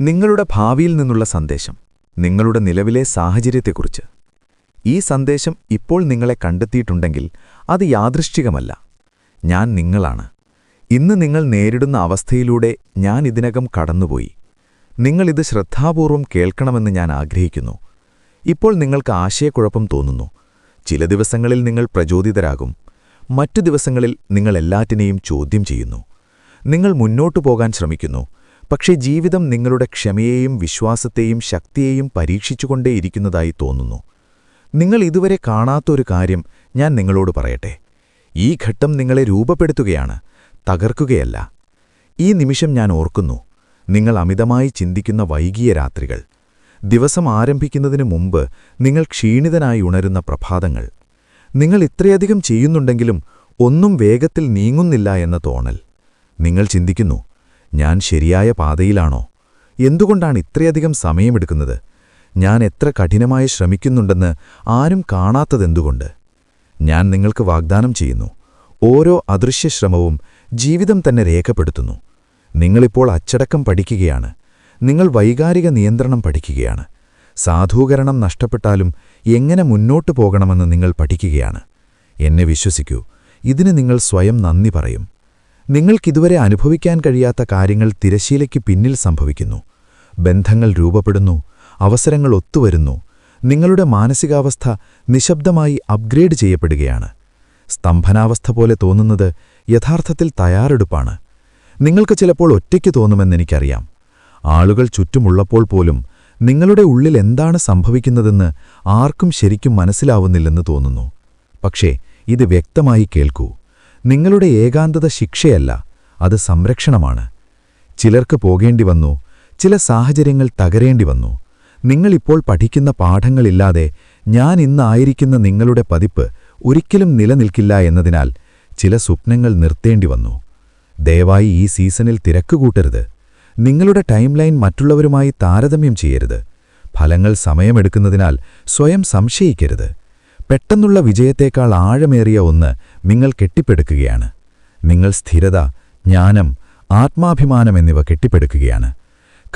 നിങ്ങളുടെ ഭാവിയിൽ നിന്നുള്ള സന്ദേശം നിങ്ങളുടെ നിലവിലെ സാഹചര്യത്തെക്കുറിച്ച്. ഈ സന്ദേശം ഇപ്പോൾ നിങ്ങളെ കണ്ടെത്തിയിട്ടുണ്ടെങ്കിൽ അത് യാദൃശ്ചികമല്ല. ഞാൻ നിങ്ങളാണ്. ഇന്ന് നിങ്ങൾ നേരിടുന്ന അവസ്ഥയിലൂടെ ഞാൻ ഇതിനകം കടന്നുപോയി. നിങ്ങളിത് ശ്രദ്ധാപൂർവം കേൾക്കണമെന്ന് ഞാൻ ആഗ്രഹിക്കുന്നു. ഇപ്പോൾ നിങ്ങൾക്ക് ആശയക്കുഴപ്പം തോന്നുന്നു. ചില ദിവസങ്ങളിൽ നിങ്ങൾ പ്രചോദിതരാകും. മറ്റു ദിവസങ്ങളിൽ നിങ്ങൾ എല്ലാറ്റിനെയും ചോദ്യം ചെയ്യുന്നു. നിങ്ങൾ മുന്നോട്ടു പോകാൻ ശ്രമിക്കുന്നു. പക്ഷേ ജീവിതം നിങ്ങളുടെ ക്ഷമയെയും വിശ്വാസത്തെയും ശക്തിയെയും പരീക്ഷിച്ചുകൊണ്ടേയിരിക്കുന്നതായി തോന്നുന്നു. നിങ്ങൾ ഇതുവരെ കാണാത്തൊരു കാര്യം ഞാൻ നിങ്ങളോട് പറയട്ടെ. ഈ ഘട്ടം നിങ്ങളെ രൂപപ്പെടുത്തുകയാണ് തകർക്കുകയല്ല. ഈ നിമിഷം ഞാൻ ഓർക്കുന്നു നിങ്ങൾ അമിതമായി ചിന്തിക്കുന്ന വൈകിയ രാത്രികൾ. ദിവസം ആരംഭിക്കുന്നതിനു മുമ്പ് നിങ്ങൾ ക്ഷീണിതനായി ഉണരുന്ന പ്രഭാതങ്ങൾ. നിങ്ങൾ ഇത്രയധികം ചെയ്യുന്നുണ്ടെങ്കിലും ഒന്നും വേഗത്തിൽ നീങ്ങുന്നില്ല എന്ന തോന്നൽ. നിങ്ങൾ ചിന്തിക്കുന്നു ഞാൻ ശരിയായ പാതയിലാണോ? എന്തുകൊണ്ടാണ് ഇത്രയധികം സമയമെടുക്കുന്നത്? ഞാൻ എത്ര കഠിനമായി ശ്രമിക്കുന്നുണ്ടെന്ന് ആരും കാണാത്തതെന്തുകൊണ്ട്? ഞാൻ നിങ്ങൾക്ക് വാഗ്ദാനം ചെയ്യുന്നു. ഓരോ അദൃശ്യശ്രമവും ജീവിതം തന്നെ രേഖപ്പെടുത്തുന്നു. നിങ്ങളിപ്പോൾ അച്ചടക്കം പഠിക്കുകയാണ്. നിങ്ങൾ വൈകാരിക നിയന്ത്രണം പഠിക്കുകയാണ്. സാധൂകരണം നഷ്ടപ്പെട്ടാലും എങ്ങനെ മുന്നോട്ടു പോകണമെന്ന് നിങ്ങൾ പഠിക്കുകയാണ്. എന്നെ വിശ്വസിക്കൂ. ഇതിന് നിങ്ങൾ സ്വയം നന്ദി പറയും. നിങ്ങൾക്കിതുവരെ അനുഭവിക്കാൻ കഴിയാത്ത കാര്യങ്ങൾ തിരശീലയ്ക്ക് പിന്നിൽ സംഭവിക്കുന്നു. ബന്ധങ്ങൾ രൂപപ്പെടുന്നു അവസരങ്ങൾ ഒത്തുവരുന്നു നിങ്ങളുടെ മാനസികാവസ്ഥ നിശബ്ദമായി അപ്ഗ്രേഡ് ചെയ്യപ്പെടുകയാണ്. സ്തംഭനാവസ്ഥ പോലെ തോന്നുന്നത് യഥാർത്ഥത്തിൽ തയ്യാറെടുപ്പാണ്. നിങ്ങൾക്ക് ചിലപ്പോൾ ഒറ്റയ്ക്ക് തോന്നുമെന്നെനിക്കറിയാം ആളുകൾ ചുറ്റുമുള്ളപ്പോൾ പോലും നിങ്ങളുടെ ഉള്ളിൽ എന്താണ് സംഭവിക്കുന്നതെന്ന് ആർക്കും ശരിക്കും മനസ്സിലാവുന്നില്ലെന്ന് തോന്നുന്നു. പക്ഷേ ഇത് വ്യക്തമായി കേൾക്കൂ. നിങ്ങളുടെ ഏകാന്തത ശിക്ഷയല്ല അത് സംരക്ഷണമാണ്. ചിലർക്ക് പോകേണ്ടി വന്നു ചില സാഹചര്യങ്ങൾ തകരേണ്ടി വന്നു. നിങ്ങളിപ്പോൾ പഠിക്കുന്ന പാഠങ്ങളില്ലാതെ ഞാൻ ഇന്നായിരിക്കുന്ന നിങ്ങളുടെ പതിപ്പ് ഒരിക്കലും നിലനിൽക്കില്ല എന്നതിനാൽ ചില സ്വപ്നങ്ങൾ നിർത്തേണ്ടി വന്നു. ദയവായി ഈ സീസണിൽ തിരക്കുകൂട്ടരുത്. നിങ്ങളുടെ ടൈം ലൈൻ മറ്റുള്ളവരുമായി താരതമ്യം ചെയ്യരുത്. ഫലങ്ങൾ സമയമെടുക്കുന്നതിനാൽ സ്വയം സംശയിക്കരുത്. പെട്ടെന്നുള്ള വിജയത്തേക്കാൾ ആഴമേറിയ ഒന്ന് നിങ്ങൾ കെട്ടിപ്പടുക്കുകയാണ്. നിങ്ങൾ സ്ഥിരത ജ്ഞാനം ആത്മാഭിമാനം എന്നിവ കെട്ടിപ്പടുക്കുകയാണ്.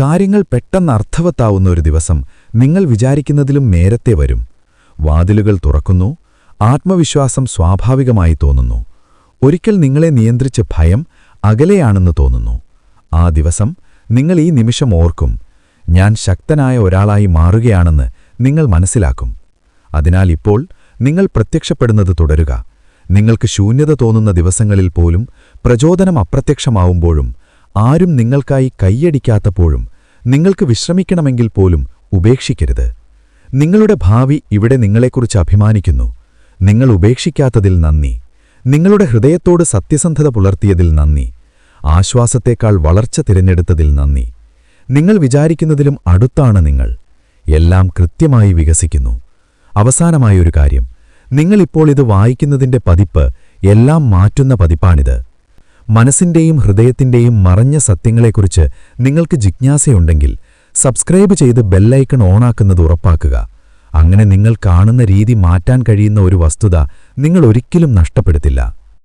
കാര്യങ്ങൾ പെട്ടെന്ന് അർത്ഥവത്താവുന്ന ഒരു ദിവസം നിങ്ങൾ വിചാരിക്കുന്നതിലും നേരത്തെ വരും. വാതിലുകൾ തുറക്കുന്നു ആത്മവിശ്വാസം സ്വാഭാവികമായി തോന്നുന്നു. ഒരിക്കൽ നിങ്ങളെ നിയന്ത്രിച്ച ഭയം അകലെയാണെന്ന് തോന്നുന്നു. ആ ദിവസം നിങ്ങൾ ഈ നിമിഷം ഓർക്കും ഞാൻ ശക്തനായ ഒരാളായി മാറുകയാണെന്ന് നിങ്ങൾ മനസ്സിലാക്കും. അതിനാൽ ഇപ്പോൾ നിങ്ങൾ പ്രത്യക്ഷപ്പെടുന്നത് തുടരുക. നിങ്ങൾക്ക് ശൂന്യത തോന്നുന്ന ദിവസങ്ങളിൽ പോലും പ്രചോദനം അപ്രത്യക്ഷമാവുമ്പോഴും ആരും നിങ്ങൾക്കായി കൈയടിക്കാത്തപ്പോഴും നിങ്ങൾക്ക് വിശ്രമിക്കണമെങ്കിൽ പോലും ഉപേക്ഷിക്കരുത്. നിങ്ങളുടെ ഭാവി ഇവിടെ നിങ്ങളെക്കുറിച്ച് അഭിമാനിക്കുന്നു. നിങ്ങൾ ഉപേക്ഷിക്കാത്തതിൽ നന്ദി. നിങ്ങളുടെ ഹൃദയത്തോട് സത്യസന്ധത പുലർത്തിയതിൽ നന്ദി. ആശ്വാസത്തേക്കാൾ വളർച്ച തിരഞ്ഞെടുത്തതിൽ നന്ദി. നിങ്ങൾ വിചാരിക്കുന്നതിലും അടുത്താണ് നിങ്ങൾ. എല്ലാം കൃത്യമായി വികസിക്കുന്നു. അവസാനമായൊരു കാര്യം. നിങ്ങളിപ്പോൾ ഇത് വായിക്കുന്നതിന്റെ പതിപ്പ് എല്ലാം മാറ്റുന്ന പതിപ്പാണിത്. മനസ്സിന്റെയും ഹൃദയത്തിന്റെയും മറഞ്ഞ സത്യങ്ങളെക്കുറിച്ച് നിങ്ങൾക്ക് ജിജ്ഞാസയുണ്ടെങ്കിൽ സബ്സ്ക്രൈബ് ചെയ്ത് ബെല്ലൈക്കൺ ഓണാക്കുന്നത് ഉറപ്പാക്കുക. അങ്ങനെ നിങ്ങൾ കാണുന്ന രീതി മാറ്റാൻ കഴിയുന്ന ഒരു വസ്തുത നിങ്ങൾ ഒരിക്കലും നഷ്ടപ്പെടുത്തില്ല.